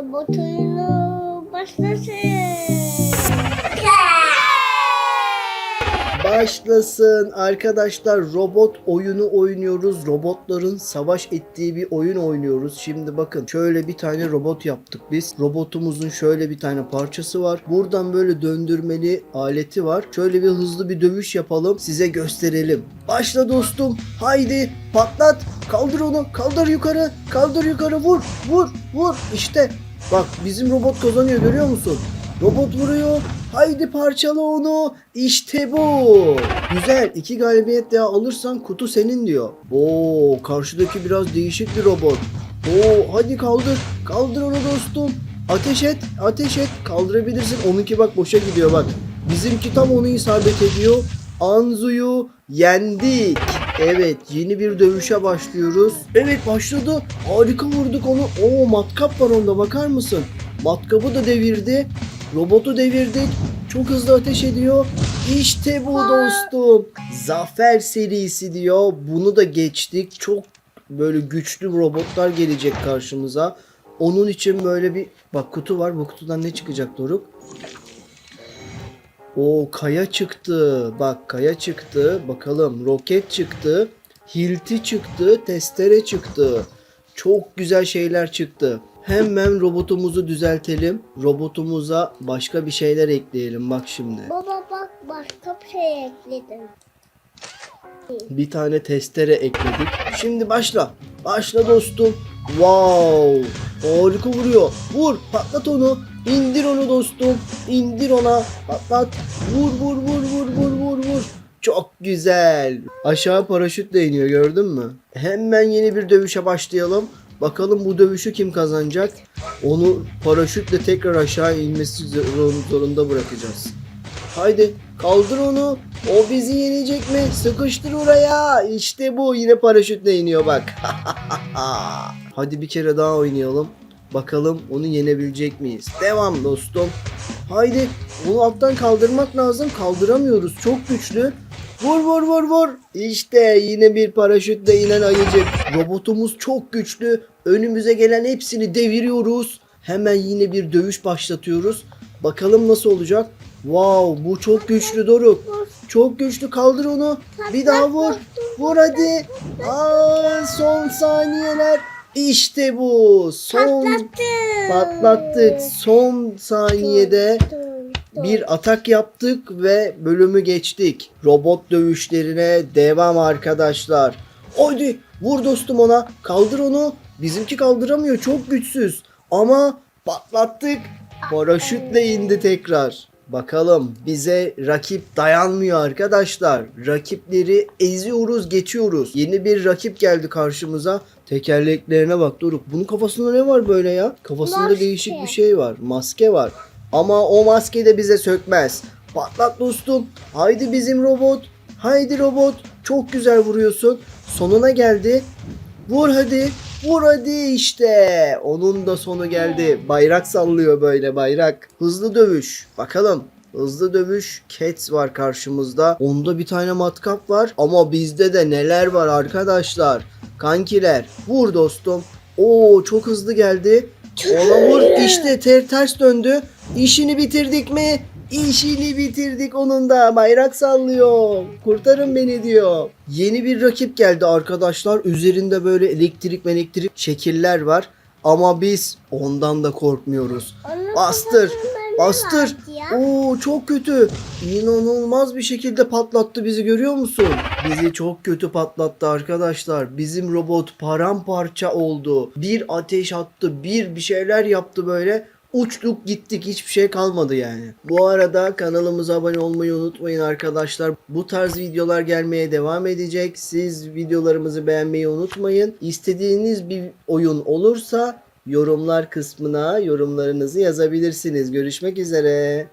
Robot oyunu başlasın. Başlasın arkadaşlar robot oyunu oynuyoruz. Robotların savaş ettiği bir oyun oynuyoruz. Şimdi bakın şöyle bir tane robot yaptık biz. Robotumuzun şöyle bir tane parçası var. Buradan böyle döndürmeli aleti var. Şöyle bir hızlı bir dövüş yapalım. Size gösterelim. Başla dostum. Haydi patlat. Kaldır onu. Kaldır yukarı. Kaldır yukarı. Vur. Vur. Vur. İşte. Bak bizim robot kazanıyor görüyor musun? Robot vuruyor. Haydi parçala onu. İşte bu. Güzel. iki galibiyet daha alırsan kutu senin diyor. Oo, karşıdaki biraz değişik bir robot. Oo, hadi kaldır. Kaldır onu dostum. Ateş et. Ateş et. Kaldırabilirsin. Onunki bak boşa gidiyor bak. Bizimki tam onu isabet ediyor. Anzu'yu yendik. Evet yeni bir dövüşe başlıyoruz. Evet başladı. Harika vurduk onu. Oo matkap var onda bakar mısın? Matkabı da devirdi. Robotu devirdik. Çok hızlı ateş ediyor. İşte bu dostum. Zafer serisi diyor. Bunu da geçtik. Çok böyle güçlü robotlar gelecek karşımıza. Onun için böyle bir bak kutu var. Bu kutudan ne çıkacak Doruk? O kaya çıktı. Bak kaya çıktı. Bakalım roket çıktı. Hilti çıktı. Testere çıktı. Çok güzel şeyler çıktı. Hemen robotumuzu düzeltelim. Robotumuza başka bir şeyler ekleyelim. Bak şimdi. Baba bak başka bir şey ekledim. Bir tane testere ekledik. Şimdi başla. Başla dostum. Wow. Harika vuruyor. Vur. Patlat onu. İndir onu dostum. İndir ona. Patlat. Vur vur vur vur vur vur vur. Çok güzel. Aşağı paraşütle iniyor gördün mü? Hemen yeni bir dövüşe başlayalım. Bakalım bu dövüşü kim kazanacak? Onu paraşütle tekrar aşağı inmesi zor- zorunda bırakacağız. Haydi kaldır onu. O bizi yenecek mi? Sıkıştır oraya. İşte bu. Yine paraşütle iniyor bak. Hadi bir kere daha oynayalım. Bakalım onu yenebilecek miyiz? Devam dostum. Haydi. Onu alttan kaldırmak lazım. Kaldıramıyoruz. Çok güçlü. Vur vur vur vur. İşte yine bir paraşütle inen ayıcık. Robotumuz çok güçlü. Önümüze gelen hepsini deviriyoruz. Hemen yine bir dövüş başlatıyoruz. Bakalım nasıl olacak? Wow bu çok güçlü Doruk. Çok güçlü kaldır onu. Bir daha vur. Vur hadi. Aa, son saniyeler. İşte bu. Son patlattık. Son saniyede bir atak yaptık ve bölümü geçtik. Robot dövüşlerine devam arkadaşlar. Haydi vur dostum ona. Kaldır onu. Bizimki kaldıramıyor. Çok güçsüz. Ama patlattık. Paraşütle indi tekrar. Bakalım bize rakip dayanmıyor arkadaşlar. Rakipleri eziyoruz geçiyoruz. Yeni bir rakip geldi karşımıza. Tekerleklerine bak Doruk. Bunun kafasında ne var böyle ya? Kafasında Maske. değişik bir şey var. Maske var. Ama o maske de bize sökmez. Patlat dostum. Haydi bizim robot. Haydi robot. Çok güzel vuruyorsun. Sonuna geldi. Vur hadi. Vur hadi işte. Onun da sonu geldi. Bayrak sallıyor böyle bayrak. Hızlı dövüş. Bakalım. Hızlı dövüş. Cats var karşımızda. Onda bir tane matkap var. Ama bizde de neler var arkadaşlar. Kankiler. Vur dostum. Oo çok hızlı geldi. Ona vur. İşte ter ters döndü. İşini bitirdik mi? İşini bitirdik onun da. Bayrak sallıyor. Kurtarın beni diyor. Yeni bir rakip geldi arkadaşlar. Üzerinde böyle elektrik elektrik şekiller var. Ama biz ondan da korkmuyoruz. Onun Bastır. Bastır. Oo çok kötü. İnanılmaz bir şekilde patlattı bizi görüyor musun? Bizi çok kötü patlattı arkadaşlar. Bizim robot paramparça oldu. Bir ateş attı, bir bir şeyler yaptı böyle. Uçtuk gittik hiçbir şey kalmadı yani. Bu arada kanalımıza abone olmayı unutmayın arkadaşlar. Bu tarz videolar gelmeye devam edecek. Siz videolarımızı beğenmeyi unutmayın. İstediğiniz bir oyun olursa yorumlar kısmına yorumlarınızı yazabilirsiniz. Görüşmek üzere.